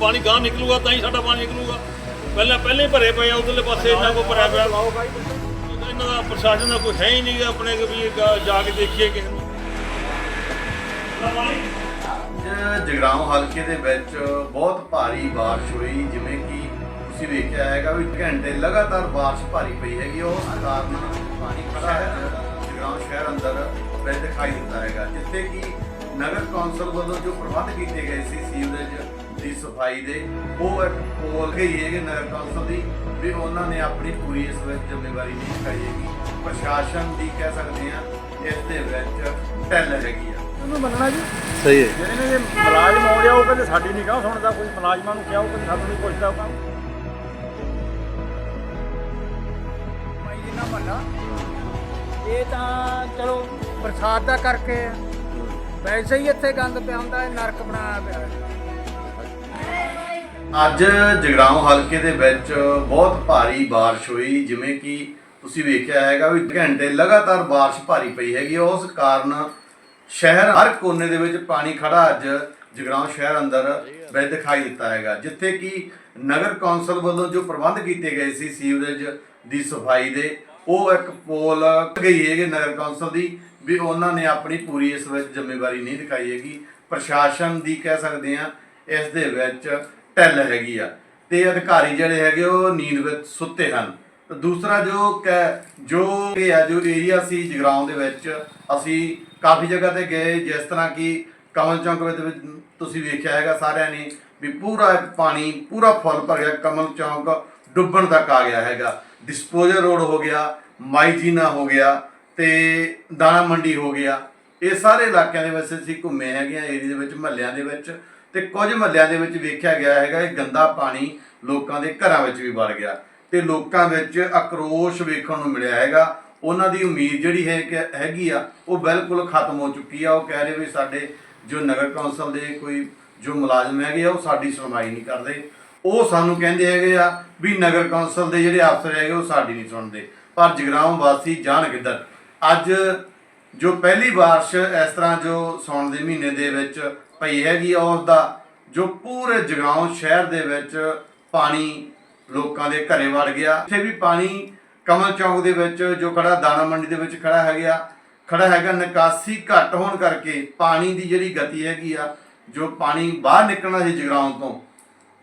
ਪਾਣੀ ਗਾਂ ਨਿਕਲੂਗਾ ਤਾਂ ਹੀ ਸਾਡਾ ਪਾਣੀ ਨਿਕਲੂਗਾ। ਪਹਿਲਾਂ ਪਹਿਲੇ ਭਰੇ ਪਏ ਆ, ਉਧਰਲੇ ਪਾਸੇ ਇਹਨਾਂ ਕੋ ਭਰਿਆ ਪਿਆ। ਇਹਨਾਂ ਦਾ ਪ੍ਰਸ਼ਾਸਨ ਦਾ ਕੋਈ ਹੈ ਹੀ ਨਹੀਂ ਆਪਣੇ ਕਿ ਵੀ ਜਾ ਕੇ ਦੇਖੀਏ ਕਿਸੇ ਨੂੰ। ਜਗਰਾਉਂ ਹਲਕੇ ਦੇ ਵਿੱਚ ਬਹੁਤ ਭਾਰੀ ਬਾਰਿਸ਼ ਹੋਈ, ਜਿਵੇਂ ਕਿ ਤੁਸੀਂ ਵੇਖਿਆ ਹੈਗਾ ਵੀ ਘੰਟੇ ਲਗਾਤਾਰ ਬਾਰਿਸ਼ ਭਾਰੀ ਪਈ ਹੈਗੀ, ਉਹ ਕਾਰਨ ਪਾਣੀ ਖੜਾ ਹੈ ਜਗਰਾਉਂ ਸ਼ਹਿਰ ਅੰਦਰ ਵਿੱਚ ਦਿਖਾਈ ਦਿੱਤਾ ਹੈਗਾ, ਜਿੱਥੇ ਕਿ ਨਗਰ ਕੌਂਸਲ ਵੱਲੋਂ ਜੋ ਪ੍ਰਬੰਧ ਕੀਤੇ ਗਏ ਸੀ, ਸੀਵਰੇਜ ਦੀ ਸਫ਼ਾਈ ਦੇ ਉਹ ਇੱਕ ਪੋਲ ਗਈ ਹੈਗੇ ਨਗਰ ਕੌਂਸਲ ਦੀ ਵੀ ਉਹਨਾਂ ਨੇ ਆਪਣੀ ਪੂਰੀ ਇਸ ਵਿੱਚ ਜ਼ਿੰਮੇਵਾਰੀ ਨਹੀਂ ਹੈਗੀ। ਪ੍ਰਸ਼ਾਸਨ ਦੀ ਕਹਿ ਸਕਦੇ ਆ ਇਸ ਦੇ ਵਿੱਚ ਢਿੱਲ ਹੈਗੀ ਆ। ਉਹਨੂੰ ਮੰਨਣਾ ਜੀ? ਸਹੀ ਹੈ। ਜਿਹੜੇ ਨੇ ਜੇ ਮੁਲਾਜ਼ਮ ਆਉਂਦੇ ਆ ਉਹ ਕਹਿੰਦੇ ਸਾਡੀ ਨਹੀਂ ਕਹਾਂ ਸੁਣਦਾ ਕੋਈ ਮੁਲਾਜ਼ਮਾਂ ਨੂੰ ਕਿਹਾ ਉਹ ਕਹਿੰਦੇ ਸਾਨੂੰ ਨਹੀਂ ਪੁੱਛਦਾ ਉਹ ਕੰਮ। ਮੈਂ ਜਿੰਨਾ ਮੰਨਾ ਇਹ ਤਾਂ ਚਲੋ ਬਰਸਾਤ ਦਾ ਕਰਕੇ ਆ। ਵੈਸੇ ਹੀ ਇੱਥੇ ਗੰਦ ਪਿਆ ਹੁੰਦਾ ਹੈ ਨਰਕ ਬਣਾਇਆ ਪਿਆ। ਹੈ ਅੱਜ ਜਗਰਾਉਂ ਹਲਕੇ ਦੇ ਵਿੱਚ ਬਹੁਤ ਭਾਰੀ ਬਾਰਿਸ਼ ਹੋਈ, ਜਿਵੇਂ ਕਿ ਤੁਸੀਂ ਵੇਖਿਆ ਹੈਗਾ ਵੀ ਘੰਟੇ ਲਗਾਤਾਰ ਬਾਰਿਸ਼ ਭਾਰੀ ਪਈ ਹੈਗੀ ਉਸ ਕਾਰਨ ਸ਼ਹਿਰ ਹਰ ਕੋਨੇ ਦੇ ਵਿੱਚ ਪਾਣੀ ਖੜਾ ਅੱਜ ਜਗਰਾਉਂ ਸ਼ਹਿਰ ਅੰਦਰ ਵਿੱਚ ਦਿਖਾਈ ਦਿੱਤਾ ਹੈਗਾ, ਜਿੱਥੇ ਕਿ ਨਗਰ ਕੌਂਸਲ ਵੱਲੋਂ ਜੋ ਪ੍ਰਬੰਧ ਕੀਤੇ ਗਏ ਸੀ ਸੀਵਰੇਜ ਦੀ ਸਫ਼ਾਈ ਦੇ, ਉਹ ਇੱਕ ਪੋਲ ਗਈ ਹੈਗੇ ਨਗਰ ਕੌਂਸਲ ਦੀ, ਵੀ ਉਹਨਾਂ ਨੇ ਆਪਣੀ ਪੂਰੀ ਇਸ ਵਿੱਚ ਜ਼ਿੰਮੇਵਾਰੀ ਨਹੀਂ ਦਿਖਾਈ ਹੈਗੀ। ਪ੍ਰਸ਼ਾਸਨ ਦੀ ਕਹਿ ਸਕਦੇ ਆ ਇਸ ਦੇ ਵਿੱਚ ਟੈਲ ਹੈਗੀ ਆ। ਤੇ ਅਧਿਕਾਰੀ ਜਿਹੜੇ ਹੈਗੇ ਉਹ ਨੀਂਦ ਵਿੱਚ ਸੁੱਤੇ ਹਨ। ਦੂਸਰਾ ਜੋ ਕੈ- ਜੋ ਇਹ ਆ, ਜੋ ਏਰੀਆ ਸੀ ਜਗਰਾਉਂ ਦੇ ਵਿੱਚ, ਅਸੀਂ ਕਾਫੀ ਜਗ੍ਹਾ ਤੇ ਗਏ। ਜਿਸ ਤਰ੍ਹਾਂ ਕਿ ਕਮਲ ਚੌਂਕ ਵਿੱਚ ਤੁਸੀਂ ਵੇਖਿਆ ਹੈਗਾ ਸਾਰਿਆਂ ਨੇ ਵੀ ਪੂਰਾ ਇੱਕ ਪਾਣੀ, ਪੂਰਾ ਫੁੱਲ ਭਰ ਗਿਆ ਕਮਲ ਚੌਂਕ। ਡੁੱਬਣ ਤੱਕ ਆ ਗਿਆ ਹੈਗਾ। ਡਿਸਪੋਜ਼ਲ ਰੋਡ ਹੋ ਗਿਆ, ਮਾਈਜੀਨਾ ਹੋ ਗਿਆ ਤੇ ਦਾਣਾ ਮੰਡੀ ਹੋ ਗਿਆ। ਇਹ ਸਾਰੇ ਇਲਾਕਿਆਂ ਦੇ ਵਿੱਚ ਅਸੀਂ ਘੁੰਮੇ ਹੈਗੇ ਆ ਏਰੀਆ ਦੇ ਵਿੱਚ, ਮਹੱਲਿਆਂ ਦੇ ਵਿੱਚ। ਤੇ ਕੁਝ ਮਹੱਲਿਆਂ ਦੇ ਵਿੱਚ ਵੇਖਿਆ ਗਿਆ ਹੈਗਾ, ਇਹ ਗੰਦਾ ਪਾਣੀ ਲੋਕਾਂ ਦੇ ਘਰਾਂ ਵਿੱਚ ਵੀ ਵੜ ਗਿਆ। ਤੇ ਲੋਕਾਂ ਵਿੱਚ ਆਕਰੋਸ਼ ਵੇਖਣ ਨੂੰ ਮਿਲਿਆ ਹੈਗਾ। ਉਹਨਾਂ ਦੀ ਉਮੀਦ ਜਿਹੜੀ ਹੈ ਕਿ ਹੈਗੀ ਆ, ਉਹ ਬਿਲਕੁਲ ਖਤਮ ਹੋ ਚੁੱਕੀ ਆ। ਉਹ ਕਹਿ ਰਹੇ ਵੀ ਸਾਡੇ ਜੋ ਨਗਰ ਕੌਂਸਲ ਦੇ ਕੋਈ ਜੋ ਮੁਲਾਜ਼ਮ ਹੈਗੇ ਆ, ਉਹ ਸਾਡੀ ਸੁਣਵਾਈ ਨਹੀਂ ਕਰਦੇ। ਉਹ ਸਾਨੂੰ ਕਹਿੰਦੇ ਹੈਗੇ ਆ ਵੀ ਨਗਰ ਕੌਂਸਲ ਦੇ ਜਿਹੜੇ ਅਫਸਰ ਹੈਗੇ, ਉਹ ਸਾਡੀ ਨਹੀਂ ਸੁਣਦੇ। ਪਰ ਜਗਰਾਉਂ ਵਾਸੀ ਜਾਣ ਕਿੱਧਰ? ਅੱਜ ਜੋ ਪਹਿਲੀ ਬਾਰਿਸ਼ ਇਸ ਤਰ੍ਹਾਂ ਜੋ ਸੌਣ ਦੇ ਮਹੀਨੇ ਦੇ ਵਿੱਚ ਪਈ ਹੈਗੀ ਆ ਉਸ ਦਾ, ਜੋ ਪੂਰੇ ਜਗਰਾਉਂ ਸ਼ਹਿਰ ਦੇ ਵਿੱਚ ਪਾਣੀ ਲੋਕਾਂ ਦੇ ਘਰੇ ਵੜ ਗਿਆ। ਇੱਥੇ ਵੀ ਪਾਣੀ ਕਮਲ ਚੌਕ ਦੇ ਵਿੱਚ ਜੋ ਖੜਾ ਦਾਣਾ ਮੰਡੀ ਦੇ ਵਿੱਚ ਖੜਾ ਹੈਗਾ ਖੜਾ ਹੈਗਾ, ਨਿਕਾਸੀ ਘੱਟ ਹੋਣ ਕਰਕੇ ਪਾਣੀ ਦੀ ਜਿਹੜੀ ਗਤੀ ਹੈਗੀ ਆ, ਜੋ ਪਾਣੀ ਬਾਹਰ ਨਿਕਲਣਾ ਸੀ ਜਗਰਾਉਂ ਤੋਂ,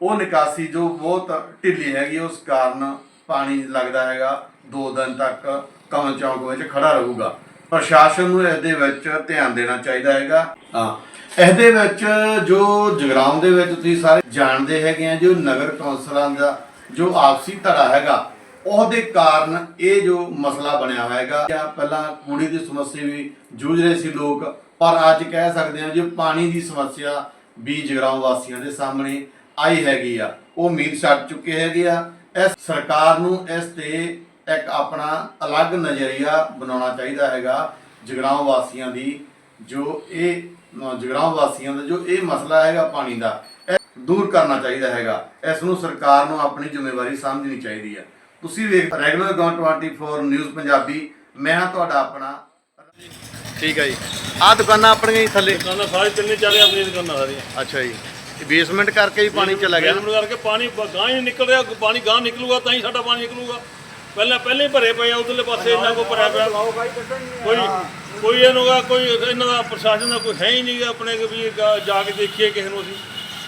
ਉਹ ਨਿਕਾਸੀ ਜੋ ਬਹੁਤ ਢਿੱਲੀ ਹੈਗੀ, ਉਸ ਕਾਰਨ ਪਾਣੀ ਲੱਗਦਾ ਹੈਗਾ, ਦੋ ਦਿਨ ਤੱਕ ਕਮਲ ਚੌਂਕ ਵਿੱਚ ਖੜਾ ਰਹੂਗਾ। ਪ੍ਰਸ਼ਾਸਨ ਨੂੰ ਇਸ ਦੇ ਵਿੱਚ ਧਿਆਨ ਦੇਣਾ ਚਾਹੀਦਾ ਹੈਗਾ। ਹਾਂ। ਇਸ ਦੇ ਵਿੱਚ ਜੋ ਜਗਰਾਉਂ ਦੇ ਵਿੱਚ ਤੁਸੀਂ ਸਾਰੇ ਜਾਣਦੇ ਹੈਗੇ ਆ, ਜੋ ਨਗਰ ਕੌਂਸਲਾਂ ਦਾ ਜੋ ਆਪਸੀ ਧੜਾ ਹੈਗਾ, ਉਹਦੇ ਕਾਰਨ ਇਹ ਜੋ ਮਸਲਾ ਬਣਿਆ ਹੋਇਆ ਹੈਗਾ ਜਾਂ ਪਹਿਲਾਂ ਕੂੜੀ ਦੀ ਸਮੱਸਿਆ ਵੀ ਜੂਝ ਰਹੇ ਸੀ ਲੋਕ, ਪਰ ਅੱਜ ਕਹਿ ਸਕਦੇ ਹਾਂ ਜੋ ਪਾਣੀ ਦੀ ਸਮੱਸਿਆ ਵੀ ਜਗਰਾਉਂ ਵਾਸੀਆਂ ਦੇ ਸਾਹਮਣੇ ਆਈ ਹੈਗੀ ਆ, ਉਹ ਉਮੀਦ ਛੱਡ ਚੁੱਕੇ ਹੈਗੇ ਆ। ਇਸ ਸਰਕਾਰ ਨੂੰ ਇਸ ਤੇ ਇੱਕ ਆਪਣਾ ਅਲੱਗ ਨਜ਼ਰੀਆ ਬਣਾਉਣਾ ਚਾਹੀਦਾ ਹੈਗਾ ਜਗਰਾਉਂ ਵਾਸੀਆਂ ਦੀ ਜੋ ਇਹ ਜਗਰਾਉਂ ਵਾਸੀਆਂ ਦਾ ਜੋ ਇਹ ਮਸਲਾ ਹੈਗਾ ਪਾਣੀ ਦਾ ਇਹ ਦੂਰ ਕਰਨਾ ਚਾਹੀਦਾ ਹੈਗਾ। ਇਸ ਨੂੰ ਸਰਕਾਰ ਨੂੰ ਆਪਣੀ ਜ਼ਿੰਮੇਵਾਰੀ ਸਮਝਣੀ ਚਾਹੀਦੀ ਹੈ। ਤੁਸੀਂ ਵੇਖ ਰੈਗੂਲਰ ਗੌਨ 24 ਨਿਊਜ਼ ਪੰਜਾਬੀ ਮੈਂ ਹਾਂ ਤੁਹਾਡਾ ਆਪਣਾ ਠੀਕ ਹੈ ਜੀ। ਆ ਦੁਕਾਨਾਂ ਆਪਣੀਆਂ ਹੀ ਥੱਲੇ? ਦੁਕਾਨਾਂ ਸਾਰੇ ਤਿੰਨੇ ਚਾਰੇ ਆਪਣੀਆਂ ਦੁਕਾਨਾਂ ਸਾਰੀਆਂ। ਅੱਛਾ ਜੀ। ਬੇਸਮੈਂਟ ਕਰਕੇ ਵੀ ਪਾਣੀ ਚਲਾ ਗਿਆ ਬੇਸਮੈਂਟ ਕਰਕੇ ਪਾਣੀ ਗਾਂ ਹੀ ਨਿਕਲ ਰਿਹਾ ਪਾਣੀ ਗਾਂ ਨਿਕਲੂਗਾ ਤਾਂ ਹੀ ਸਾਡਾ ਪਾਣੀ ਨਿਕਲੂਗਾ। ਪਹਿਲਾਂ ਪਹਿਲੇ ਹੀ ਭਰੇ ਪਏ ਆ ਉਧਰਲੇ ਪਾਸੇ ਇਹਨਾਂ ਕੋ ਭਰਿਆ ਪਿਆ। ਕੋਈ ਕੋਈ ਇਹਨੂੰ ਗਾ ਕੋਈ ਇਹਨਾਂ ਦਾ ਪ੍ਰਸ਼ਾਸਨ ਦਾ ਕੋਈ ਹੈ ਹੀ ਨਹੀਂ ਆਪਣੇ ਕਿ ਵੀ ਗਾ- ਜਾ ਕੇ ਦੇਖੀਏ ਕਿਸੇ ਨੂੰ ਅਸੀਂ।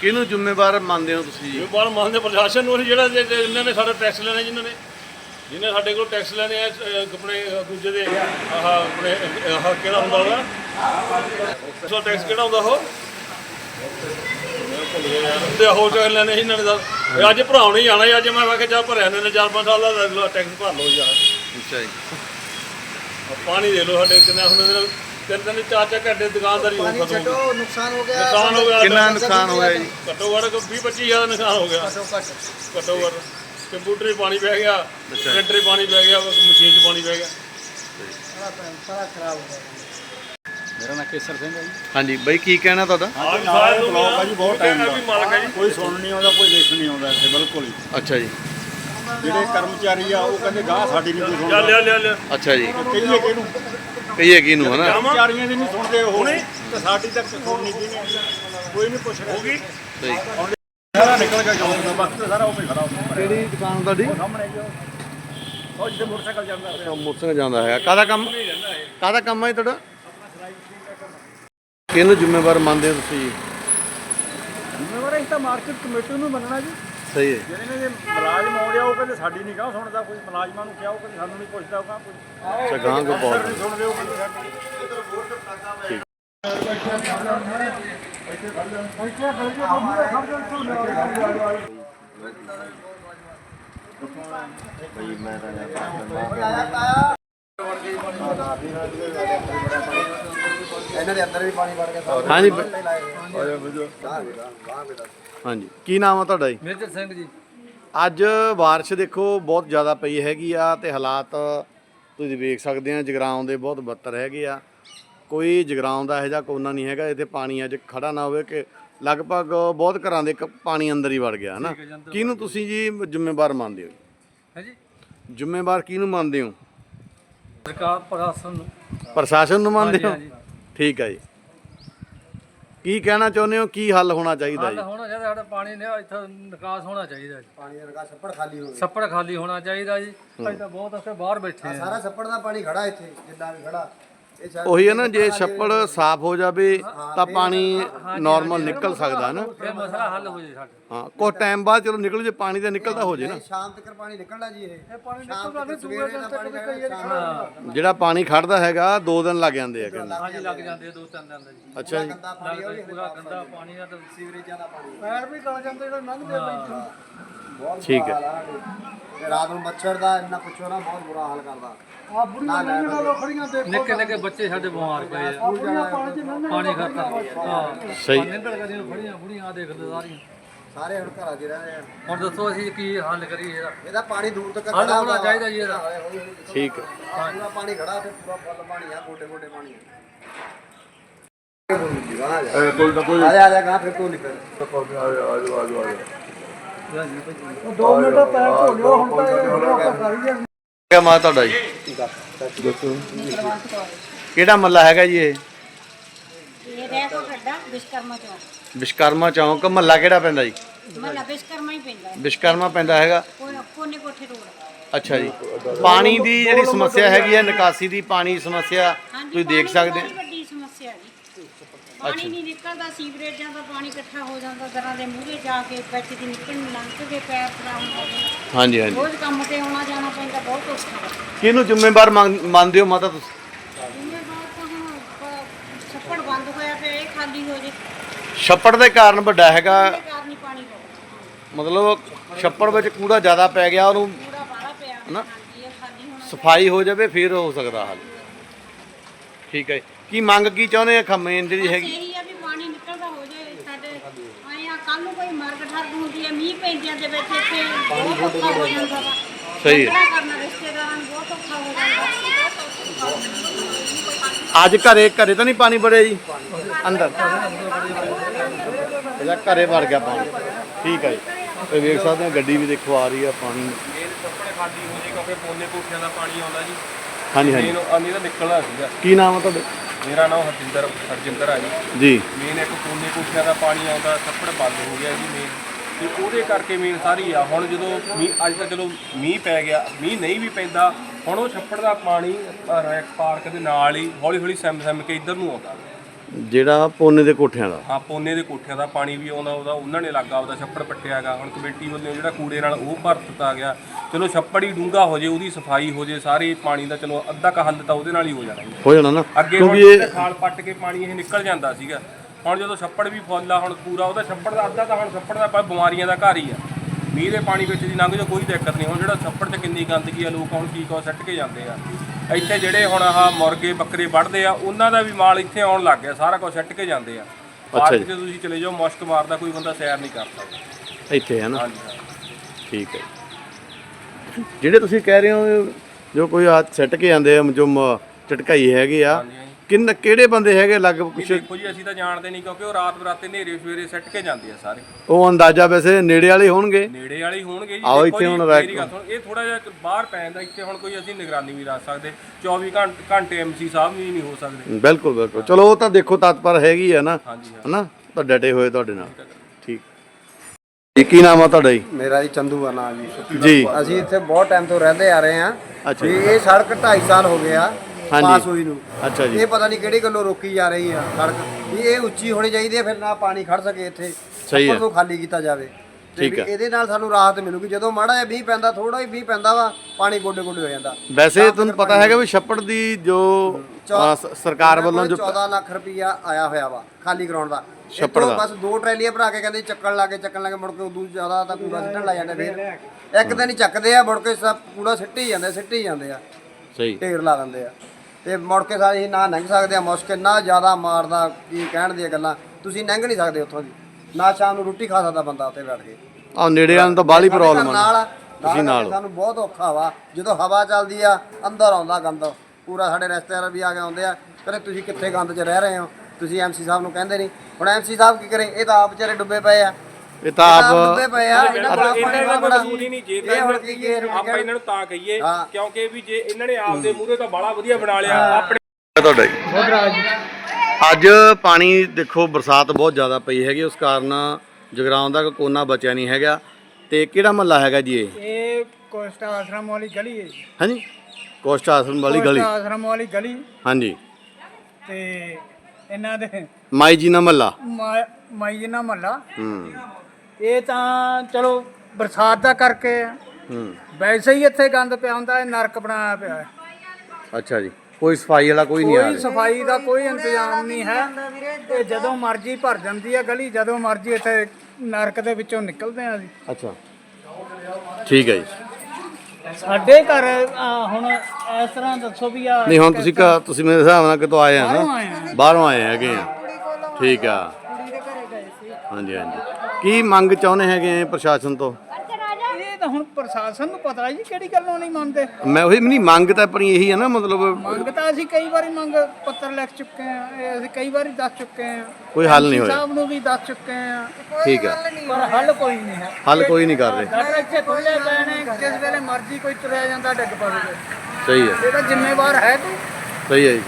ਕਿਹਨੂੰ ਜ਼ਿੰਮੇਵਾਰ ਮੰਨਦੇ ਹੋ ਤੁਸੀਂ ਇਹ ਬਾਲ ਮੰਨਦੇ ਪ੍ਰਸ਼ਾਸਨ ਨੂੰ ਅਸੀਂ ਜਿਹੜਾ ਜੇ- ਜੇ ਇਹਨਾਂ ਨੇ ਸਾਡਾ ਟੈਕਸ ਲੈਣਾ ਜਿਨ੍ਹਾਂ ਨੇ। ਜਿਹਨੇ ਸਾਡੇ ਕੋਲ ਟੈਕਸ ਲੈਣੇ ਆ ਅਹ, ਆਪਣੇ ਦੂਜੇ ਦੇ ਆਹ ਆਪਣੇ ਆਹ ਕਿਹੜਾ ਹੁੰਦਾ ਉਹਦਾ? ਸੋ ਟੈਕਸ ਕਿਹੜਾ ਹੁੰਦਾ ਉਹ? ਤੇ ਹੋਰ ਟੈਕਸ ਲੈਣੇ ਸੀ ਇਹਨਾਂ ਨੇ ਅੱਜ ਭਰਾਉਣ ਹੀ ਸੀ, ਅੱਜ ਮੈਂ ਕਿਹਾ ਚਾਹ ਭਰਿਆ ਨੇ 4-5 ਸਾਲ ਦਾ ਟੈਕਸ ਭਰ ਲਓ ਯਾਰ। ਅੱਛਾ ਜੀ। ਆਹ ਪਾਣੀ ਦੇ ਲਓ ਸਾਡੇ ਕਿੰਨਾ ਹੁਣ ਇਹਦੇ ਨਾਲ ਤਿੰਨ ਤਿੰਨ ਚਾਰ ਚਾਰ ਘੰਟੇ ਦੁਕਾਨਦਾਰੀ ਹੋ ਖਤਮ ਹੋ ਗਈ। ਛੱਡੋ ਨੁਕਸਾਨ ਹੋ ਗਿਆ। ਨੁਕਸਾਨ ਹੋ ਗਿਆ। ਕਿੰਨਾ ਨੁਕਸਾਨ ਹੋਇਆ ਜੀ? ਘੱਟੋ ਘੱਟ 20 25 ਹਜ਼ਾਰ ਦਾ ਨੁਕਸਾਨ ਹੋ ਗਿਆ। ਘੱਟੋ ਘੱਟ। ਘੱਟੋ ਘੱਟ। ਕੰਪਿਊਟਰ 'ਚ ਪਾਣੀ ਪੈ ਗਿਆ ਪ੍ਰਿੰਟਰ 'ਚ ਪਾਣੀ ਪੈ ਗਿਆ ਮਸ਼ੀਨ 'ਚ ਪਾਣੀ ਪੈ ਗਿਆ। ਸਾਰਾ ਸਾਰਾ ਖਰਾਬ ਹੋ ਗਿਆ। ਨਾਮ ਕੇਸਰ ਸਿੰਘ ਹੈ ਜੀ। ਹਾਂਜੀ ਬਾਈ ਕੀ ਕਹਿਣਾ ਤੁਹਾਡਾ? ਵੀ ਨਾਲ ਇਹ ਬਲੌਕ ਆ ਜੀ ਬਹੁਤ ਟਾਈਮ ਦਾ ਵੀ ਮਾਲਕ ਹੈ ਜੀ। ਕੋਈ ਸੁਣ ਨਹੀਂ ਆਉਂਦਾ ਕੋਈ ਦੇਖ ਨਹੀਂ ਆਉਂਦਾ ਇੱਥੇ ਬਿਲਕੁਲ ਹੀ। ਅੱਛਾ ਜੀ। ਜਿਹੜੇ ਕਰਮਚਾਰੀ ਆ ਉਹ ਕਹਿੰਦੇ ਗਾਹ ਸਾਡੀ ਨਹੀਂ ਕੋਈ ਲਿਆ ਸੁਣਦਾ। ਲਿਆ ਲਿਆ ਲਿਆ ਅੱਛਾ ਜੀ। ਕਹੀਏ ਕਿਹਨੂੰ? ਕਹੀਏ ਕਿਹਨੂੰ ਹਨਾ? ਕਰਮਚਾਰੀਆਂ ਦੀ ਨਹੀਂ ਸੁਣਦੇ ਉਹ ਤੇ ਸਾਡੀ ਤੱਕ ਸੁਣਨੀ ਕਿਹਨੇ ਕੋਈ ਨਹੀਂ ਪੁੱਛ ਰਿਹਾ। ਹੋ ਗਈ ਸਹੀ। ਸਾਰਾ ਨਿਕਲ ਗਿਆ ਜੋ ਹੁੰਦਾ ਬਸ ਸਾਰਾ ਉਹ ਖੜਾ ਹੁੰਦਾ ਕਿਹੜੀ ਦੁਕਾਨ ਤੁਹਾਡੀ? ਸਾਹਮਣੇ ਜੋ ਉਹ। ਜਿੱਥੇ ਮੋਟਰਸਾਈਕਲ ਜਾਂਦਾ ਪਿਆ ਮੋਟਰਸਾਈਕਲ ਜਾਂਦਾ ਹੈਗਾ ਕਾਹਦਾ ਕੰਮ? ਕਾਹਦਾ ਕੰਮ ਹੈ ਤੁਹਾਡਾ? ਕਿਹਨੂੰ ਜ਼ਿੰਮੇਵਾਰ ਮੰਨਦੇ ਹੋ ਤੁਸੀਂ ਜ਼ਿੰਮੇਵਾਰ ਅਸੀਂ ਤਾਂ ਮਾਰਕੀਟ ਕਮੇਟੀ ਨੂੰ ਮੰਨਣਾ ਜੀ। ਸਹੀ ਹੈ। ਜਿਹੜੇ ਨੇ ਮੁਲਾਜ਼ਮ ਆਉਂਦੇ ਉਹ ਕਹਿੰਦੇ ਸਾਡੀ ਨਹੀਂ ਕਹਾਂ ਸੁਣਦਾ ਕੋਈ ਮੁਲਾਜ਼ਮਾਂ ਨੂੰ ਕਿਹਾ ਉਹ ਕਹਿੰਦੇ ਸਾਨੂੰ ਨਹੀਂ ਪੁੱਛਦਾ ਉਹ ਕਹਾਂ ਕੋਈ ਅੱਛਾ ਗਾਂ ਕੋ ਬਹੁਤ ਨਹੀਂ ਸੁਣਦੇ ਉਹ ਕਹਿੰਦੇ ਸਾਡੀ ਹਾਂਜੀ। ਹਾਂਜੀ। ਕੀ ਨਾਮ ਆ ਤੁਹਾਡਾ ਜੀ? ਮੇਜਰ ਸਿੰਘ ਜੀ। ਅੱਜ ਬਾਰਿਸ਼ ਦੇਖੋ ਬਹੁਤ ਜ਼ਿਆਦਾ ਪਈ ਹੈਗੀ ਆ ਤੇ ਹਾਲਾਤ ਤੁਸੀਂ ਵੇਖ ਸਕਦੇ ਆ ਜਗਰਾਉਂ ਦੇ ਬਹੁਤ ਬੱਤਰ ਹੈਗੇ ਆ। ਕੋਈ ਜਗਰਾਉਂ ਦਾ ਇਹੋ ਜਿਹਾ ਕੋਨਾ ਨਹੀਂ ਹੈਗਾ ਇੱਥੇ ਪਾਣੀ ਅੱਜ ਖੜਾ ਨਾ ਹੋਵੇ ਕਿ ਲਗਭਗ ਬਹੁਤ ਘਰਾਂ ਦੇ ਕ- ਪਾਣੀ ਅੰਦਰ ਹੀ ਵੜ ਗਿਆ ਹਨਾ? ਕਿਹਨੂੰ ਤੁਸੀਂ ਜੀ ਜ਼ਿੰਮੇਵਾਰ ਮੰਨਦੇ ਹੋ ਹੈ ਜੀ। ਜ਼ਿੰਮੇਵਾਰ ਕਿਹਨੂੰ ਮੰਨਦੇ ਹੋ? ਸਰਕਾਰ ਪ੍ਰਸ਼ਾਸਨ ਨੂੰ। ਪ੍ਰਸ਼ਾਸਨ ਨੂੰ ਮੰਨਦੇ ਹੋ? ਹਾਂਜੀ, ਠੀਕ ਹੈ ਜੀ। ਕੀ ਕਹਿਣਾ ਚਾਹੁੰਦੇ ਹੋ? ਕੀ ਹੱਲ ਹੋਣਾ ਚਾਹੀਦਾ ਹੱਲ ਜੀ? ਹੋਣਾ ਚਾਹੀਦਾ ਸਾਡਾ ਪਾਣੀ ਨੇ ਇੱਥੇ ਨਿਕਾਸ ਹੋਣਾ ਚਾਹੀਦਾ ਜੀ। ਪਾਣੀ ਦਾ ਨਿਕਾਸ ਛੱਪੜ ਖਾਲੀ ਹੋ ਗਿਆ ਛੱਪੜ ਖਾਲੀ ਹੋਣਾ ਚਾਹੀਦਾ ਜੀ। ਅਸੀਂ ਤਾਂ ਬਹੁਤ ਅਸੀਂ ਬਾਹਰ ਬੈਠੇ ਆ ਸਾਰਾ ਛੱਪੜ ਦਾ ਪਾਣੀ ਖੜਾ ਇੱਥੇ ਜਿੱਦਾਂ ਵੀ ਖੜਾ। ਉਹੀ ਹੈ ਨਾ ਜੇ ਛੱਪੜ ਸਾਫ਼ ਹੋ ਜਾਵੇ ਤਾਂ ਪਾਣੀ ਨਾਰਮਲ ਨਿਕਲ ਸਕਦਾ ਹੈ ਨਾ। ਇਹ ਮਸਲਾ ਹੱਲ ਹੋ ਜੇ ਸਾਡਾ। ਹਾਂ ਕੁਝ ਟਾਈਮ ਬਾਅਦ ਚਲੋ ਨਿਕਲ ਜੇ ਪਾਣੀ ਤਾਂ ਨਿਕਲਦਾ ਹੋ ਜੇ ਨਾ। ਸ਼ਾਮ ਤੱਕ ਪਾਣੀ ਨਿਕਲਣਾ ਜੀ ਇਹ। ਇਹ ਪਾਣੀ ਸ਼ਾਮ ਨਿਕਲਦਾ ਤੱਕ ਨਹੀਂ ਸਵੇਰੇ ਦੂਏ ਦਾ ਦਿਨ ਪਾਣੀ ਤੱਕ ਖੜਾ ਕਈ ਵਾਰੀ ਖੜਾ ਜਿਹੜਾ ਪਾਣੀ ਖੜਦਾ ਹੈਗਾ 2 ਦਿਨ ਲੱਗ ਜਾਂਦੇ ਆ ਕਹਿੰਦੇ ਹਾਂਜੀ ਲੱਗ ਜਾਂਦੇ ਆ ਦੋ ਤਿੰਨ ਦਿਨ ਦਾ ਜੀ ਅੱਛਾ ਜੀ। ਗੰਦਾ ਪਾਣੀ ਲੱਗਦਾ ਜੀ, ਪੂਰਾ ਗੰਦਾ ਪਾਣੀ ਆ ਤਾਂ ਸੀਵਰੇਜਾਂ ਦਾ ਪਾਣੀ ਪੈਰ ਵੀ ਗਲ ਜਾਂਦੇ ਜਿਹੜੇ ਲੰਘਦੇ ਆ ਇੱਥੋਂ। ਬਹੁਤ ਠੀਕ ਹੈ। ਆ ਰਾਤ ਨੂੰ ਮੱਛਰ ਦਾ ਇੰਨਾ ਪੁੱਛੋ ਨਾ ਬਹੁਤ ਬੁਰਾ ਹਾਲ ਕਰਦਾ। ਆ ਬੁੜੀਆਂ ਲੰਘਣ ਲੋ ਖੜੀਆਂ ਦੇਖੋ ਨਿੱਕੇ ਨਿੱਕੇ ਬੱਚੇ ਸਾਡੇ ਬਿਮਾਰ ਪਏ ਆ। ਬੁੜੀਆਂ ਪਾਣੀ ਚ ਲੰਘਣ ਪਾਣੀ ਖਾਤਾ ਹਾਂ। ਸਹੀ। ਨਿੰਦੜ ਕਦੀਆਂ ਖੜੀਆਂ ਬੁੜੀਆਂ ਆ ਦੇਖ ਲਓ ਸਾਰੀਆਂ। ਸਾਰੇ ਹੁਣ ਘਰਾਂ 'ਚ ਰਹਿ ਰਹੇ ਆ। ਹੁਣ ਦੱਸੋ ਅਸੀਂ ਕੀ ਹੱਲ ਕਰੀਏ ਇਹਦਾ? ਇਹਦਾ ਪਾਣੀ ਦੂਰ ਤੱਕ ਹੱਲ ਖੜਾ ਹੋਣਾ ਹੁੰਦਾ। ਚਾਹੀਦਾ ਜੀ ਇਹਦਾ। ਠੀਕ। ਹੈ ਪੂਰਾ ਪਾਣੀ ਖੜਾ ਤੇ ਪੂਰਾ ਫੁੱਲ ਪਾਣੀ ਆ ਗੋਡੇ ਗੋਡੇ ਪਾਣੀ ਆ। ਆ ਜਾ ਆ ਜਾ ਗਾਂ ਫਿਰ ਤੂੰ ਨਿਕਲ। ਦੋ ਮਿੰਟ ਪੈਰ ਧੋ ਲਿਓ ਹੁਣ ਤਾਂ ਇਹ ਕਿਆ ਮਾ ਤੁਹਾਡਾ ਜੀ? ਦੱਸੋ ਕਿਹੜਾ ਮੱਲਾ ਹੈਗਾ ਜੀ ਇਹ? ਇਹ ਰੈਕੋ ਖੱਡਾ ਵਿਸ਼ਕਰਮਾ ਚੌਕ। ਵਿਸ਼ਕਰਮਾ ਚੌਂਕ ਮੱਲਾ ਕਿਹੜਾ ਪੈਂਦਾ ਜੀ? ਮਹੱਲਾ ਵਿਸ਼ਕਰਮਾ ਹੀ ਪੈਂਦਾ ਹੈ। ਵਿਸ਼ਕਰਮਾ ਪੈਂਦਾ ਹੈਗਾ। ਕੋਈ ਕੋਨੇ ਕੋਠੇ ਰੋਡ। ਅੱਛਾ ਜੀ। ਪਾਣੀ ਦੀ ਜਿਹੜੀ ਸਮੱਸਿਆ ਹੈਗੀ ਹੈ ਨਿਕਾਸੀ ਦੀ ਪਾਣੀ ਸਮੱਸਿਆ ਤੁਸੀਂ ਦੇਖ ਸਕਦੇ ਹੋ। ਪਾਣੀ ਨਹੀਂ ਨਿਕਲਦਾ ਸੀਵਰੇਜਾਂ ਦਾ ਪਾਣੀ ਇਕੱਠਾ ਹੋ ਜਾਂਦਾ ਦਰਾਂ ਦੇ ਮੂਹਰੇ ਜਾ ਕੇ ਵਿੱਚ ਦੀ ਨਿਕਲਣ ਲੰਘ ਕੇ ਪੈਰ ਖਰਾਬ ਹੋ। ਗਏ ਹਾਂਜੀ ਹਾਂਜੀ। ਰੋਜ਼ ਕੰਮ ਤੇ ਆਉਣਾ ਜਾਣਾ ਪੈਂਦਾ ਬਹੁਤ ਔਖਾ ਕਿਹਨੂੰ ਜ਼ਿੰਮੇਵਾਰ ਮੰਨ- ਮੰਨਦੇ ਹੋ ਮਾਤਾ ਤੁਸੀਂ? ਇਹਨੇ ਬਾਅਦ ਤਾਂ ਹੁਣ ਪ- ਛੱਪੜ ਬੰਦ ਹੋਇਆ ਪਿਆ ਇਹ ਖਾਲੀ ਹੋ ਜੇ। ਛੱਪੜ ਦੇ ਕਾਰਨ ਵੱਡਾ ਹੈਗਾ। ਇਹਦੇ ਕਾਰਨ ਹੀ ਪਾਣੀ ਰੁਕਦਾ ਮਤਲਬ ਛੱਪੜ ਵਿੱਚ ਕੂੜਾ ਜ਼ਿਆਦਾ ਪੈ ਗਿਆ ਉਹਨੂੰ ਪੂਰਾ ਬਾਹਰ ਪਿਆ ਨਾ? ਹਾਂਜੀ ਇਹ ਖਾਲੀ ਹੋਣਾ ਸਫ਼ਾਈ ਹੋ ਜਾਵੇ ਫਿਰ ਹੋ ਸਕਦਾ ਹੱਲ। ਠੀਕ ਹੈ ਕੀ ਮੰਗ ਕੀ ਚਾਹੁੰਦੇ ਆ ਖਮੇਨ ਜਿਹੜੀ ਬਸ ਹੈਗੀ? ਇਹੀ ਆ ਵੀ ਪਾਣੀ ਨਿਕਲਦਾ ਹੋ ਜਾਏ ਸਾਡੇ ਆਇਆ ਕੱਲ ਨੂੰ ਕੋਈ ਮਰਗ ਠਰਕ ਹੁੰਦੀ ਹੈ ਮੀਂਹ ਪੈਂਦਿਆਂ ਦੇ ਵਿੱਚ ਇੱਥੇ ਬਹੁਤ ਔਖਾ ਹੋ ਜਾਂਦਾ ਵਾ। ਸਹੀ ਹੈ। ਹੈ ਕਰਨਾ ਰਿਸ਼ਤੇਦਾਰਾਂ ਨੂੰ ਬਹੁਤ ਔਖਾ ਹੋ ਜਾਂਦਾ ਅੱਜ ਘਰੇ ਘਰੇ ਤਾਂ ਨਹੀਂ ਪਾਣੀ ਵੜਿਆ ਜੀ? ਅੰਦਰ। ਇਹਦਾ ਘਰੇ ਵੜ ਗਿਆ ਪਾਣੀ। ਠੀਕ ਹੈ ਜੀ। ਇਹ ਵੇਖ ਸਕਦੇ ਆ ਗੱਡੀ ਵੀ ਦੇਖੋ ਆ ਰਹੀ ਆ ਪਾਣੀ। ਮੇਨ ਕੱਪੜੇ ਖਾਲੀ ਹੋ ਜੇ ਕਿਉਂਕਿ ਪੋਨੇ ਕੋਠਿਆਂ ਦਾ ਪਾਣੀ ਆਉਂਦਾ ਜੀ। ਹਾਂਜੀ ਹਾਂਜੀ। ਆਨੀ ਦਾ ਨਿਕਲਣਾ ਸੀਗਾ। ਕੀ ਨਾਮ ਆ ਤੁਹਾਡਾ? ਮੇਰਾ ਨਾਮ ਹਰਜਿੰਦਰ ਹਰਜਿੰਦਰ ਆ ਜੀ। ਜੀ। ਮੇਨ ਇੱਕ ਪੋਨੇ ਕੋਠਿਆਂ ਦਾ ਪਾਣੀ ਆਉਂਦਾ ਛੱਪੜ ਬੰਦ ਹੋ ਗਿਆ ਜੀ ਮੇਨ ਤੇ ਉਹਦੇ ਕਰਕੇ ਮੇਨ ਸਾਰੀ ਆ। ਹੁਣ ਜਦੋਂ ਮੀਂਹ ਅੱਜ ਤਾਂ ਚਲੋ ਮੀਂਹ ਪੈ ਗਿਆ। ਮੀਂਹ ਨਹੀਂ ਵੀ ਪੈਂਦਾ ਹੁਣ ਉਹ ਛੱਪੜ ਦਾ ਪਾਣੀ ਰੈਕ ਪਾਰਕ ਦੇ ਨਾਲ ਹੀ ਹੌਲੀ ਹੌਲੀ ਸੈਮ ਸੈਮ ਕੇ ਇੱਧਰ ਨੂੰ ਆਉਂਦਾ। ਜਿਹੜਾ ਪੋਨੇ ਦੇ ਕੋਠਿਆਂ ਦਾ? ਹਾਂ ਪੋਨੇ ਦੇ ਕੋਠਿਆਂ ਦਾ ਪਾਣੀ ਵੀ ਆਉਂਦਾ ਉਹਦਾ ਉਹਨਾਂ ਨੇ ਲੱਗਾ ਉਹਦਾ ਛੱਪੜ ਪੱਟਿਆਗਾ ਹੁਣ ਕਮੇਟੀ ਵੱਲੋਂ ਜਿਹੜਾ ਕੂੜੇ ਨਾਲ ਉਹ ਭਰ ਦਿੱਤਾ ਗਿਆ। ਚਲੋ ਛੱਪੜ ਹੀ ਡੂੰਘਾ ਹੋ ਜੇ ਉਹਦੀ ਸਫ਼ਾਈ ਹੋ ਜੇ ਸਾਰੇ ਪਾਣੀ ਦਾ ਚਲੋ ਅੱਧਾ ਕ ਹੱਲ ਤਾਂ ਉਹਦੇ ਨਾਲ ਹੀ ਹੋ ਜਾਣਾ ਹੋ ਜਾਣਾ ਨਾ? ਅੱਗੇ ਹੁਣ ਕਿਉਂਕਿ ਇਹ ਜਿੱਥੇ ਖਾਲ ਪੱਟ ਕੇ ਪਾਣੀ ਇਹ ਨਿਕਲ ਜਾਂਦਾ ਸੀਗਾ ਹੁਣ ਜਦੋਂ ਛੱਪੜ ਵੀ ਫੁੱਲ ਆ ਹੁਣ ਪੂਰਾ ਉਹਦਾ ਛੱਪੜ ਦਾ ਅੱਧਾ ਤਾਂ ਹੁਣ ਛੱਪੜ ਦਾ ਪ- ਬਿਮਾਰੀਆਂ ਦਾ ਘਰ ਹੀ ਆ। ਮੀਂਹ ਦੇ ਪਾਣੀ ਵਿੱਚ ਦੀ ਲੰਘ ਜਾ ਕੋਈ ਦਿੱਕਤ ਨਹੀਂ। ਹੁਣ ਜਿਹੜਾ ਛੱਪੜ 'ਚ ਕਿੰਨੀ ਗੰਦਗੀ ਆ ਲੋਕ ਹੁਣ ਕੀ ਕੋ ਸੱਟ ਕੇ ਜਾਂਦੇ ਆ। ਇੱਥੇ ਜਿਹੜੇ ਹੁਣ ਆਹ ਮੁਰਗੇ ਬੱਕਰੇ ਵੱਢਦੇ ਆ ਉਹਨਾਂ ਦਾ ਵੀ ਮਾਲ ਇੱਥੇ ਆਉਣ ਲੱਗ ਗਿਆ ਸਾਰਾ ਕੁਝ ਸੱਟ ਕੇ ਜਾਂਦੇ ਆ। ਪਾਰਕ 'ਚ ਤੁਸੀਂ ਚਲੇ ਜਾਓ ਮੁਸ਼ਕ ਮਾਰਦਾ ਕੋਈ ਬੰਦਾ ਸੈਰ ਨਹੀਂ ਕਰ ਸਕਦਾ। ਇੱਥੇ ਹੈ ਨਾ? ਹਾਂਜੀ ਹਾਂ ਠੀਕ ਹੈ ਜਿਹੜੇ ਤੁਸੀਂ ਕਹਿ ਰਹੇ ਹੋ ਜੋ ਕੋਈ ਆ ਸੱਟ ਕੇ ਜਾਂਦੇ ਆ ਜੋ ਮ- ਝਟਕਾਈ ਹੈਗੇ ਆ ਹਾਂਜੀ। ਕਿੰਨ ਕਿਹੜੇ ਬੰਦੇ ਹੈਗੇ ਲੱਗ ਕੁਛ? ਦੇਖੋ ਜੀ ਅਸੀਂ ਤਾਂ ਜਾਣਦੇ ਨਹੀਂ ਕਿਉਂਕਿ ਉਹ ਰਾਤ ਬਰਾਤੇ ਨੇਰੇ ਸਵੇਰੇ ਸੱਟ ਕੇ ਜਾਂਦੇ ਆ ਸਾਰੇ। ਉਹ ਅੰਦਾਜ਼ਾ ਵੈਸੇ ਨੇੜੇ ਵਾਲੇ ਹੋਣਗੇ। ਨੇੜੇ ਵਾਲੇ ਹੀ ਹੋਣਗੇ ਜੀ। ਆਓ ਦੇਖੋ ਇੱਥੇ ਜੀ, ਹੁਣ ਰੈਕ- ਮੇਰੀ ਗੱਲ ਸੁਣੋ, ਇਹ ਥੋੜਾ ਜਿਹਾ ਬਾਹਰ ਪੈ ਜਾਂਦਾ ਇੱਥੇ ਹੁਣ ਕੋਈ ਅਸੀਂ ਨਿਗਰਾਨੀ ਵੀ ਰੱਖ ਸਕਦੇ। 24 ਘੰਟੇ ਘੰਟੇ ਐਮਸੀ ਸਾਹਿਬ ਵੀ ਨਹੀਂ ਹੋ ਸਕਦੇ। ਬਿਲਕੁਲ ਬਿਲਕੁਲ। ਚਲੋ ਉਹ ਤਾਂ ਦੇਖੋ ਤਤਪਰ ਹੈਗੀ ਆ ਨਾ। ਹਾਂਜੀ ਹਾਂ ਹਨਾ? ਤਾਂ ਡਟੇ ਹੋਏ ਤੁਹਾਡੇ ਨਾਲ। ਠੀਕ ਜੀ ਕੀ ਨਾਮ ਆ ਤੁਹਾਡਾ ਜੀ? ਮੇਰਾ ਜੀ ਚੰਦੂ ਆ ਜੀ। ਜੀ। ਅਸੀਂ ਇੱਥੇ ਬਹੁਤ ਟਾਈਮ ਤੋਂ ਰਹਿੰਦੇ ਆ ਰਹੇ ਆ ਅੱਛਾ। ਵੀ। ਇਹ ਸੜਕ 2.5 ਸਾਲ ਹੋ ਗਏ ਆ। ਹਾਂਜੀ। ਪਾਸ ਹੋਈ ਨੂੰ। ਅੱਛਾ ਜੀ। ਇਹ ਪਤਾ ਨਹੀਂ ਕਿਹੜੀ ਗੱਲੋਂ ਰੋਕੀ ਜਾ ਰਹੀ ਆ ਸੜਕ। ਵੀ ਇਹ ਉੱਚੀ ਹੋਣੀ ਚਾਹੀਦੀ ਹੈ ਫਿਰ ਨਾ ਪਾਣੀ ਖੜ ਸਕੇ ਇੱਥੇ। ਸਹੀ ਹੈ। ਤੋਂ ਖਾਲੀ ਕੀਤਾ ਜਾਵੇ। ਠੀਕ ਵੀ ਹੈ। ਇਹਦੇ ਨਾਲ ਸਾਨੂੰ ਰਾਹਤ ਮਿਲੂਗੀ। ਜਦੋਂ ਮਾੜਾ ਜਿਹਾ ਮੀਂਹ ਪੈਂਦਾ ਥੋੜਾ ਹੀ ਮੀਂਹ ਪੈਂਦਾ ਵਾ ਪਾਣੀ ਗੋਡੇ ਗੋਡੇ ਹੋ ਜਾਂਦਾ। ਵੈਸੇ ਤੁਹਾਨੂੰ ਪਤਾ ਹੈਗਾ ਵੀ ਛੱਪੜ ਦੀ ਜੋ ਸਰਕਾਰ ਵੱਲੋਂ ਜੋ 14 ਲੱਖ ਰੁਪਇਆ ਆਇਆ ਹੋਇਆ ਵਾ ਖਾਲੀ ਕਰਾਉਣ ਦਾ। ਛੱਪੜ ਦਾ। ਬਸ ਦੋ ਟਰੈਲੀਆਂ ਭਰਾ ਕੇ ਕਹਿੰਦੇ ਚੱਕਣ ਲੱਗੇ ਚੱਕਣ ਲੱਗੇ ਮੁੜ ਕੇ ਉਦੋਂ ਜ਼ਿਆਦਾ ਤਾਂ ਕੂੜਾ ਸਿੱਟਣ ਲੱਗ ਜਾਂਦੇ ਫਿਰ। ਇੱਕ ਦਿਨ ਹੀ ਚੱਕਦੇ ਆ ਮੁੜ ਕੇ ਸਭ ਕੂੜਾ ਸਿੱਟੀ ਜਾਂਦੇ ਸਿੱਟੀ ਜਾਂਦੇ ਆ। ਸਹੀ। ਢੇਰ ਲਾ ਦਿੰਦੇ ਆ। ਤੇ ਮੁੜ ਕੇ ਸਾਰੇ ਨਾ ਲੰਘ ਸਕਦੇ ਆ ਮੁਸ਼ਕਿਲ ਨਾ ਜ਼ਿਆਦਾ ਮਾਰਦਾ ਕੀ ਕਹਿਣ ਦੀਆਂ ਗੱਲਾਂ। ਤੁਸੀਂ ਲੰਘ ਨਹੀਂ ਸਕਦੇ ਉੱਥੋਂ ਦੀ। ਨਾ ਸ਼ਾਮ ਨੂੰ ਰੋਟੀ ਖਾ ਸਕਦਾ ਬੰਦਾ ਉੱਥੇ ਬੈਠ ਕੇ। ਆ ਨੇੜੇ ਵਾਲਿਆਂ ਨੂੰ ਤਾਂ ਬਾਹਲੀ ਪ੍ਰੋਬਲਮ ਨਾਲ ਆ ਤੁਸੀਂ ਨਾਲ। ਸਾਨੂੰ ਬਹੁਤ ਔਖਾ ਵਾ। ਜਦੋਂ ਹਵਾ ਚੱਲਦੀ ਆ ਅੰਦਰ ਆਉਂਦਾ ਗੰਦ। ਪੂਰਾ ਸਾਡੇ ਰਿਸ਼ਤੇਦਾਰ ਵੀ ਆ ਕੇ ਆਉਂਦੇ ਆ। ਕਹਿੰਦੇ ਤੁਸੀਂ ਕਿੱਥੇ ਗੰਦ 'ਚ ਰਹਿ ਰਹੇ ਹੋ? ਤੁਸੀਂ ਐਮਸੀ ਸਾਹਿਬ ਨੂੰ ਕਹਿੰਦੇ ਨਹੀਂ। ਹੁਣ ਐਮਸੀ ਸਾਹਿਬ ਕੀ ਕਰੇ? ਇਹ ਤਾਂ ਆਪ ਵਿਚਾਰੇ ਡੁੱਬੇ ਪਏ ਆ। ਇਹ ਤਾਂ ਆਪ ਪਏ ਆ ਇਹਨਾਂ ਕੋਲ ਇਹਨਾਂ ਦਾ ਬੜਾ। ਕਸੂਰ ਹੀ ਨਹੀਂ ਜੇ ਤਾਂ ਇਹ ਹੁਣ ਇਹਨਾਂ ਕੀ ਕੀ ਆਪਾਂ ਇਹਨਾਂ ਨੂੰ ਤਾਂ ਕਹੀਏ। ਕਿਉਂਕਿ ਵੀ ਜੇ ਇਹਨਾਂ ਨੇ ਆਪਦੇ ਮੂਹਰੇ ਤਾਂ ਬਾਲਾ ਵਧੀਆ ਬਣਾ ਲਿਆ ਆਪਣੇ ਤੁਹਾਡਾ ਜੀ। ਅੱਜ ਪਾਣੀ ਦੇਖੋ ਬਰਸਾਤ ਬਹੁਤ ਜ਼ਿਆਦਾ ਪਈ ਹੈਗੀ ਉਸ ਕਾਰਨ ਜਗਰਾਉਂ ਦਾ ਕੋਈ ਕੋਨਾ ਬਚਿਆ ਨਹੀਂ ਹੈਗਾ। ਤੇ ਕਿਹੜਾ ਮਹੱਲਾ ਹੈਗਾ ਜੀ ਇਹ? ਇਹ ਕੋਸਟਾ ਆਸ਼ਰਮ ਵਾਲੀ ਗਲੀ ਹੈ ਜੀ। ਹਾਂਜੀ? ਕੋਸਟ ਆਸਰਮ ਵਾਲੀ ਗਲੀ। ਕੋਸਟਾ ਆਸ਼ਰਮ ਵਾਲੀ ਗਲੀ। ਹਾਂਜੀ। ਤੇ ਇਹਨਾਂ ਦੇ ਮਾਈ ਜੀ ਨਾ ਮਹੱਲਾ। ਮਾ- ਮਾਈ ਜੀ ਨਾ ਮਹੱਲਾ। ਹੂੰ। ਇਹ ਤਾਂ ਚਲੋ ਬਰਸਾਤ ਦਾ ਕਰਕੇ ਆ। ਹੂੰ। ਵੈਸੇ ਹੀ ਇੱਥੇ ਗੰਦ ਪਿਆ ਹੁੰਦਾ ਹੈ ਨਰਕ ਬਣਾਇਆ ਪਿਆ ਹੈ। ਅੱਛਾ ਜੀ ਕੋਈ ਸਫ਼ਾਈ ਵਾਲਾ ਕੋਈ ਨਹੀਂ ਆ ਕੋਈ ਰਿਹਾ। ਸਫ਼ਾਈ ਦਾ ਕੋਈ ਇੰਤਜ਼ਾਮ ਨਹੀਂ ਹੈ। ਤੇ ਜਦੋਂ ਮਰਜ਼ੀ ਭਰ ਜਾਂਦੀ ਹੈ ਗਲੀ ਜਦੋਂ ਮਰਜ਼ੀ ਇੱਥੇ ਨਰਕ ਦੇ ਵਿੱਚੋਂ ਨਿਕਲਦੇ ਆ ਅਸੀਂ ਅੱਛਾ। ਠੀਕ ਹੈ ਜੀ। ਸਾਡੇ ਘਰ ਆ, ਹੁਣ ਇਸ ਤਰ੍ਹਾਂ ਦੱਸੋ ਵੀ ਆ ਨਹੀਂ ਹੁਣ ਤੁਸੀਂ ਕ- ਤੁਸੀਂ ਮੇਰੇ ਹਿਸਾਬ ਨਾਲ ਕਿਤੋਂ ਆਏ ਆ ਬਾਹਰੋਂ ਆਏ ਨਾ ਬਾਹਰੋਂ ਆਏ ਹੈਗੇ ਆ। ਠੀਕ ਆ। ਹਾਂਜੀ ਹਾਂਜੀ। ਕੀ ਮੰਗ ਚਾਹੁੰਦੇ ਹੈਗੇ ਆ ਪ੍ਰਸ਼ਾਸਨ ਤੋਂ? ਇਹ ਤਾਂ ਹੁਣ ਪ੍ਰਸ਼ਾਸਨ ਨੂੰ ਪਤਾ ਹੈ ਜੀ ਕਿਹੜੀ ਗੱਲੋਂ ਨਹੀਂ ਮੰਨਦੇ। ਮੈਂ ਉਹੀ ਨਹੀਂ ਮੰਗ ਤਾਂ ਆਪਣੀ ਇਹੀ ਹੈ ਨਾ ਮਤਲਬ। ਮੰਗ ਤਾਂ ਅਸੀਂ ਕਈ ਵਾਰੀ ਮੰਗ ਪੱਤਰ ਲਿਖ ਚੁੱਕੇ ਆ ਇਹ ਅਸੀਂ ਕਈ ਵਾਰੀ ਦੱਸ ਚੁੱਕੇ ਆ। ਕੋਈ ਹੱਲ ਨਹੀਂ ਹੋਇਆ। ਸਾਹਿਬ ਨੂੰ ਵੀ ਦੱਸ ਚੁੱਕੇ ਆ। ਠੀਕ ਆ। ਪਰ ਹੱਲ ਕੋਈ ਨਹੀਂ ਹੈ। ਹੱਲ ਕੋਈ ਨਹੀਂ ਕਰ ਰਹੇ। ਗਟਰ ਇੱਥੇ ਖੁੱਲੇ ਪਏ ਨੇ ਜਿਸ ਵੇਲੇ ਮਰਜ਼ੀ ਕੋਈ ਤੁਰਿਆ ਜਾਂਦਾ ਡਿੱਗ ਪਵੇ। ਸਹੀ ਹੈ। ਇਹਦਾ ਜ਼ਿੰਮੇਵਾਰ ਹੈ ਕੋਈ। ਸਹੀ ਹੈ ਜੀ।